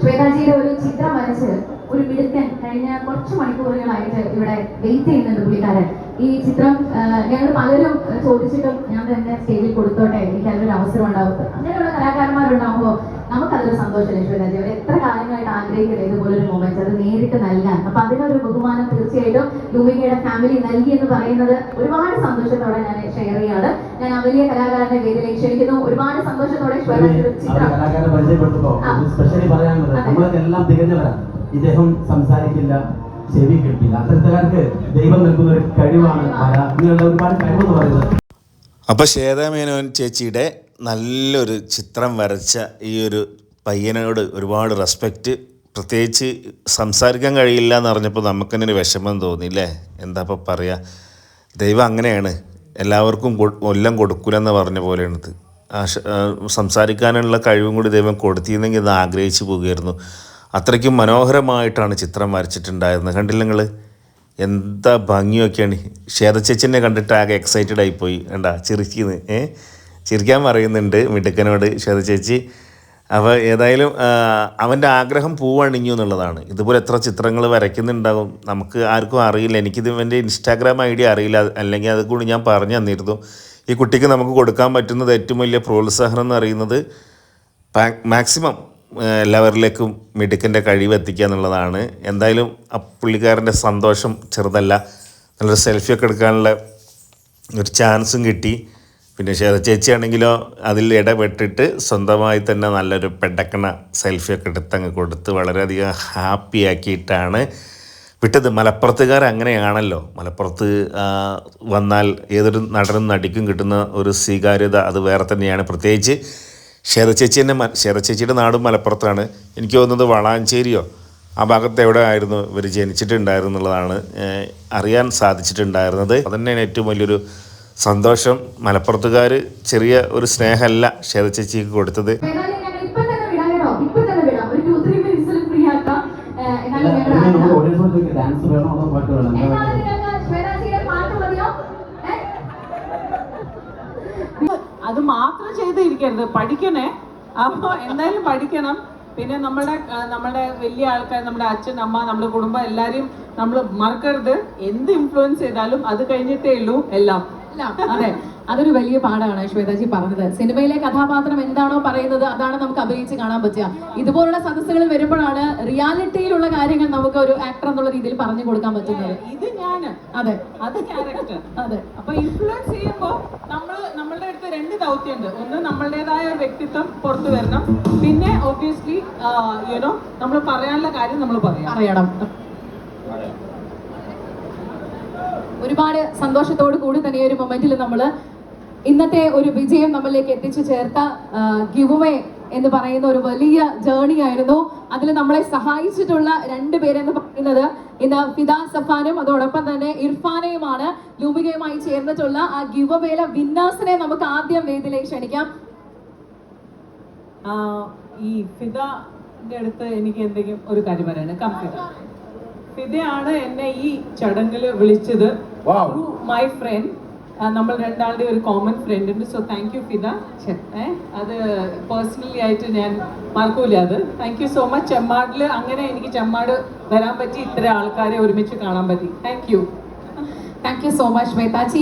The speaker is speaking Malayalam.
ശ്വേതാജിയുടെ ഒരു ചിത്രം വരച്ച് ഒരു മിടുക്കൻ കഴിഞ്ഞ കുറച്ച് മണിക്കൂറുകളായിട്ട് ഇവിടെ വെയിറ്റ് ചെയ്യുന്നുണ്ട് പുള്ളിക്കാരൻ. ഈ ചിത്രം ഞങ്ങൾ പലരും ചോദിച്ചിട്ടും ഞാൻ തന്നെ സ്റ്റേജിൽ കൊടുത്തോട്ടെ എനിക്ക് അതിനൊരു അവസരം ഉണ്ടാവും അങ്ങനെയുള്ള കലാകാരന്മാരുണ്ടാകുമ്പോൾ നമുക്കതൊരു സന്തോഷമല്ലേ ശ്വേതാജി? അവർ എത്ര കാലങ്ങളായിട്ട് ആഗ്രഹിക്കുന്നത് ഇതുപോലൊരു മൊമെന്റ് അത് നേരിട്ട് നൽകാൻ. അപ്പൊ അതിനൊരു ബഹുമാനം തീർച്ചയായിട്ടും ലൂമികയുടെ ഫാമിലി നൽകി എന്ന് പറയുന്നത് ഒരുപാട് സന്തോഷത്തോടെ ഞാൻ ഷെയർ ചെയ്യാണ് ഞാൻ ആ വലിയ കലാകാരനെ വേദിയിലേക്ക് ക്ഷണിക്കുന്നു. ഒരുപാട് സന്തോഷത്തോടെ ഇദ്ദേഹം സംസാരിക്കില്ല ചെവി കിട്ടില്ല അത്തരത്തുകാർക്ക് ദൈവം നൽകുന്ന ഒരു കഴിവാണ് കല ഇങ്ങനെയുള്ള ഒരുപാട് കഴിവെന്ന് പറയുന്നത്. അപ്പോൾ ശ്വേതാമേനോൻ ചേച്ചിയുടെ നല്ലൊരു ചിത്രം വരച്ച ഈ ഒരു പയ്യനോട് ഒരുപാട് റെസ്പെക്റ്റ് പ്രത്യേകിച്ച് സംസാരിക്കാൻ കഴിയില്ല എന്ന് പറഞ്ഞപ്പോൾ നമുക്ക് തന്നെ ഒരു വിഷമം തോന്നി അല്ലേ എന്താ ഇപ്പോൾ പറയുക ദൈവം അങ്ങനെയാണ്. എല്ലാവർക്കും കൊല്ലം കൊടുക്കില്ലെന്ന് പറഞ്ഞ പോലെയാണിത്. സംസാരിക്കാനുള്ള കഴിവും കൂടി ദൈവം കൊടുത്തിരുന്നെങ്കിൽ അത് ആഗ്രഹിച്ചു പോവുകയായിരുന്നു അത്രയ്ക്കും മനോഹരമായിട്ടാണ് ചിത്രം വരച്ചിട്ടുണ്ടായിരുന്നത്. കണ്ടില്ല നിങ്ങൾ എന്താ ഭംഗിയൊക്കെയാണ്. ശ്വേതച്ചേച്ചിനെ കണ്ടിട്ട് ആകെ എക്സൈറ്റഡ് ആയിപ്പോയി. വേണ്ട ചിരിക്കുന്നത് ഏ? ചിരിക്കാൻ പറയുന്നുണ്ട് മിടുക്കനോട് ശ്വേതച്ചേച്ചി അപ്പോൾ ഏതായാലും അവന്റെ ആഗ്രഹം പൂവണിഞ്ഞു എന്നുള്ളതാണ്. ഇതുപോലെ എത്ര ചിത്രങ്ങൾ വരയ്ക്കുന്നുണ്ടാകും നമുക്ക് ആർക്കും അറിയില്ല. എനിക്കിത് ഇവന്റെ ഇൻസ്റ്റാഗ്രാം ഐ ഡി അറിയില്ല. അല്ലെങ്കിൽ അത് ഞാൻ പറഞ്ഞു തന്നിരുന്നു. ഈ കുട്ടിക്ക് നമുക്ക് കൊടുക്കാൻ പറ്റുന്നത് ഏറ്റവും വലിയ പ്രോത്സാഹനം എന്ന് അറിയുന്നത് മാക്സിമം എല്ലാവരിലേക്കും മിടുക്കിന്റെ കഴിവ് എത്തിക്കുക എന്നുള്ളതാണ്. എന്തായാലും ആ പുള്ളിക്കാരന്റെ സന്തോഷം ചെറുതല്ല. നല്ലൊരു സെൽഫിയൊക്കെ എടുക്കാനുള്ള ഒരു ചാൻസും കിട്ടി. പിന്നെ ശേത ചേച്ചിയാണെങ്കിലോ അതിൽ ഇടപെട്ടിട്ട് സ്വന്തമായി തന്നെ നല്ലൊരു പെടക്കണ സെൽഫിയൊക്കെ എടുത്തങ്ങ് കൊടുത്ത് വളരെയധികം ഹാപ്പി ആക്കിയിട്ടാണ് വിട്ടത്. മലപ്പുറത്തുകാർ അങ്ങനെയാണല്ലോ. മലപ്പുറത്ത് വന്നാൽ ഏതൊരു നടനും നടിക്കും കിട്ടുന്ന ഒരു സ്വീകാര്യത അത് വേറെ തന്നെയാണ്. പ്രത്യേകിച്ച് ശരചേച്ചി തന്നെ ശരചേച്ചിയുടെ നാടും മലപ്പുറത്താണ്. എനിക്ക് തോന്നുന്നത് വളാഞ്ചേരിയോ ആ ഭാഗത്ത് എവിടെ ആയിരുന്നു ഇവർ ജനിച്ചിട്ടുണ്ടായിരുന്നുള്ളതാണ് അറിയാൻ സാധിച്ചിട്ടുണ്ടായിരുന്നത്. അതുതന്നെയാണ് ഏറ്റവും വലിയൊരു സന്തോഷം. മലപ്പുറത്തുകാർ ചെറിയ ഒരു സ്നേഹമല്ല കൊടുത്തത്. അതോ ശ്വേതാജിയുടെ പാട്ട് മതിയോ? അത് മാത്രം ചെയ്തിരിക്കരുത്. പഠിക്കണേ. അപ്പോൾ എന്തായാലും പഠിക്കണം. പിന്നെ നമ്മുടെ നമ്മുടെ വലിയ ആൾക്കാർ നമ്മുടെ അച്ഛൻ അമ്മ നമ്മുടെ കുടുംബം എല്ലാരെയും നമ്മൾ മറക്കരുത്. എന്ത് ഇൻഫ്ലുവൻസ് ചെയ്താലും അത് കഴിഞ്ഞിട്ടേ ഉള്ളൂ എല്ലാം. അതെ അതൊരു വലിയ പാടാണ് ശ്വേതാജി പറഞ്ഞത്. സിനിമയിലെ കഥാപാത്രം എന്താണോ പറയുന്നത് അതാണ് നമുക്ക് അഭിനയിച്ച് കാണാൻ പറ്റുക. ഇതുപോലുള്ള സദസ്സുകൾ വരുമ്പോഴാണ് റിയാലിറ്റിയിലുള്ള കാര്യങ്ങൾ നമുക്ക് ഒരു ആക്ടർ എന്നുള്ള രീതിയിൽ പറഞ്ഞു കൊടുക്കാൻ പറ്റുന്നത്. ഇത് ഞാൻ. അതെ. അത് ക്യാരക്ടർ അതെ. അപ്പൊ ഇൻഫ്ലുവൻസ് ചെയ്യുമ്പോൾ നമ്മൾ നമ്മളുടെ അടുത്ത് രണ്ട് ദൗത്യമുണ്ട്. ഒന്ന് നമ്മളുടേതായ ഒരു വ്യക്തിത്വം പുറത്തു വരണം. പിന്നെ ഒബ്വിയസ്ലി യുനോ നമ്മൾ പറയാനുള്ള കാര്യം നമ്മൾ പറയാം അറിയണം. ഒരുപാട് സന്തോഷത്തോടു കൂടി തന്നെ ഒരു മൊമെന്റിൽ നമ്മൾ ഇന്നത്തെ ഒരു വിജയം നമ്മളിലേക്ക് എത്തിച്ചു ചേർത്ത ഗിവേ എന്ന് പറയുന്ന ഒരു വലിയ ജേണി ആയിരുന്നു. അതിൽ നമ്മളെ സഹായിച്ചിട്ടുള്ള രണ്ട് പേരെന്ന് പറയുന്നത് ഇന്ന് ഫിദ സഫാനും അതോടൊപ്പം തന്നെ ഇർഫാനയുമാണ്. ലൂമികയുമായി ചേർന്നിട്ടുള്ള ആ ഗിവേല വിന്നാസിനെ നമുക്ക് ആദ്യം വേദിയിലേക്ക് ക്ഷണിക്കാം. ഈ ഫിദ അടുത്ത് എനിക്ക് എന്തെങ്കിലും ഒരു കാര്യം പറയാനാണ് കം ഫിദ ഫിദയാണ് എന്നെ ഈ ചടങ്ങിൽ വിളിച്ചത്. മൈ ഫ്രണ്ട് നമ്മൾ രണ്ടാളുടെ ഒരു കോമൺ ഫ്രണ്ട് ഉണ്ട്. സോ താങ്ക് യു ഫിദ അത് പേഴ്സണലി ആയിട്ട് ഞാൻ മറക്കൂല അത്. താങ്ക് യു സോ മച്ച് ചെമ്മാടിൽ അങ്ങനെ എനിക്ക് ചെമ്മാട് വരാൻ പറ്റി. ഇത്ര ആൾക്കാരെ ഒരുമിച്ച് കാണാൻ പറ്റി. Thank you thank you so much Shwetaji